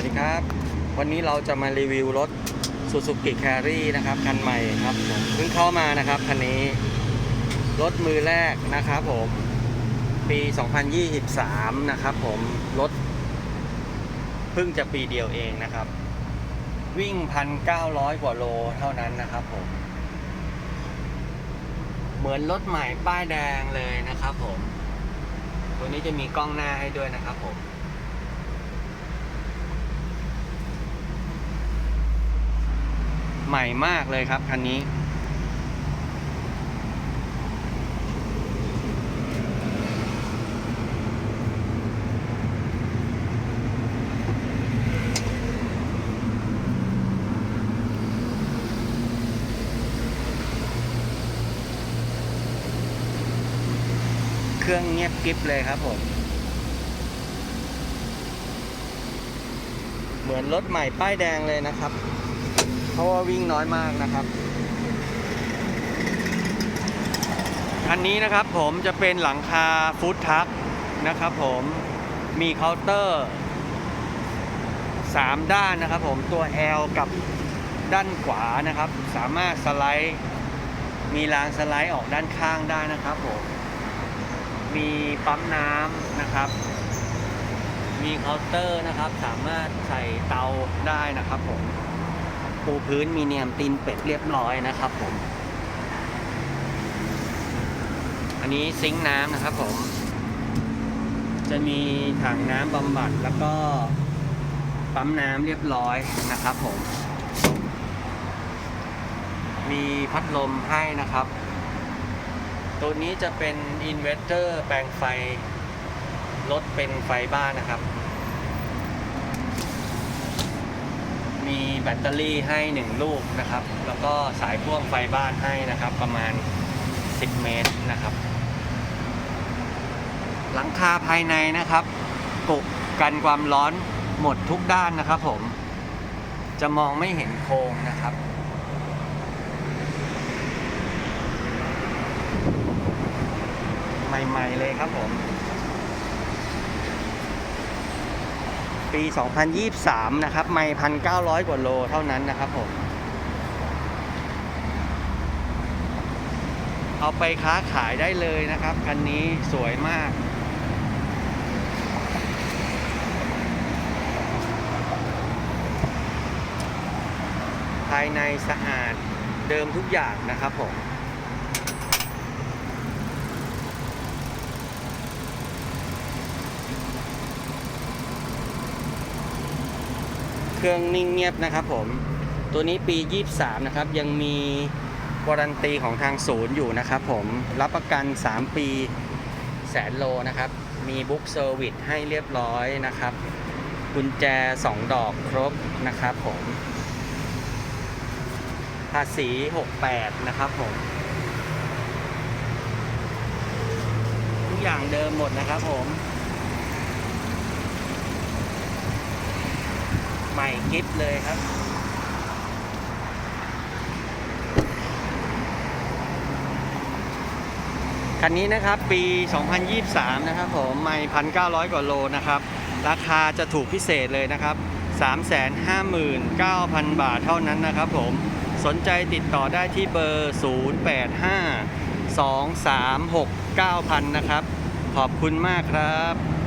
วัสดีครับ วันนี้เราจะมารีวิวรถ Suzuki Carry นะครับ คันใหม่ครับผมเพิ่งเข้ามานะครับคันนี้ รถมือแรกนะครับผม ปี 2023 นะครับผม รถเพิ่งจะปีเดียวเองนะครับ วิ่ง 1,900 กว่าโลเท่านั้นนะครับผม เหมือนรถใหม่ป้ายแดงเลยนะครับผม ตัวนี้จะมีกล้องหน้าให้ด้วยนะครับผม ใหม่มากเลยครับคันนี้ เครื่องเงียบกริบเลยครับผมเหมือนรถใหม่ป้ายแดงเลยนะครับ ราะว่าวิ่งน้อยมากนะครับคันนี้นะครับผมจะเป็นหลังคาฟู้ดทัคนะครับผมมีเคาน์เตอร์ 3 ด้านนะครับผมตัว L กับด้านขวานะครับ สามารถสไลด์มีรางสไลด์ออกด้านข้างได้นะครับผมมีปั๊มน้ำนะครับ มีเคาน์เตอร์นะครับ สามารถใส่เตาได้นะครับผม ปูพื้นมีเนียมตีนเป็ดเรียบร้อยนะครับผม อันนี้ซิงค์น้ำนะครับผม จะมีถังน้ำบำบัดแล้วก็ปั๊มน้ำเรียบร้อยนะครับผม มีพัดลมให้นะครับ ตัวนี้จะเป็นอินเวสเตอร์แปลงไฟรถเป็นไฟบ้านนะครับ มีแบตเตอรี่ให้ 1 ลูกนะครับ แล้วก็สายพ่วงไฟบ้านให้นะครับ ประมาณ 10 เมตรนะครับ หลังคาภายในนะครับกุกันความร้อนหมดทุกด้านนะครับผม จะมองไม่เห็นโครงนะครับใหม่ๆเลยครับผม ปี 2023 นะครับ ไม่1,900กว่าโลเท่านั้นนะครับผมเอาไปค้าขายได้เลยนะครับ คันนี้สวยมาก ภายในสะอาดเดิมทุกอย่างนะครับผม เครื่องนิ่งเงียบนะครับผม ตัวนี้ปี 23 นะครับ ยังมีวารันตีของทางศูนย์อยู่นะครับผม รับประกัน 3 ปีแสนโลนะครับ มีบุ๊กเซอร์วิสให้เรียบร้อยนะครับ กุญแจ 2 ดอกครบนะครับผม ภาษี 68 นะครับผม ทุกอย่างเดิมหมดนะครับผม ให ม่กิฟเลยครับ คันนี้นะครับปี 2023 นะครับผมไม่1,900กว่าโลนะครับ ราคาจะถูกพิเศษเลยนะครับ 359,000 บาทเท่านั้นนะครับผมสนใจติดต่อได้ที่เบอร์ 085 236 9000 นะครับ ขอบคุณมากครับ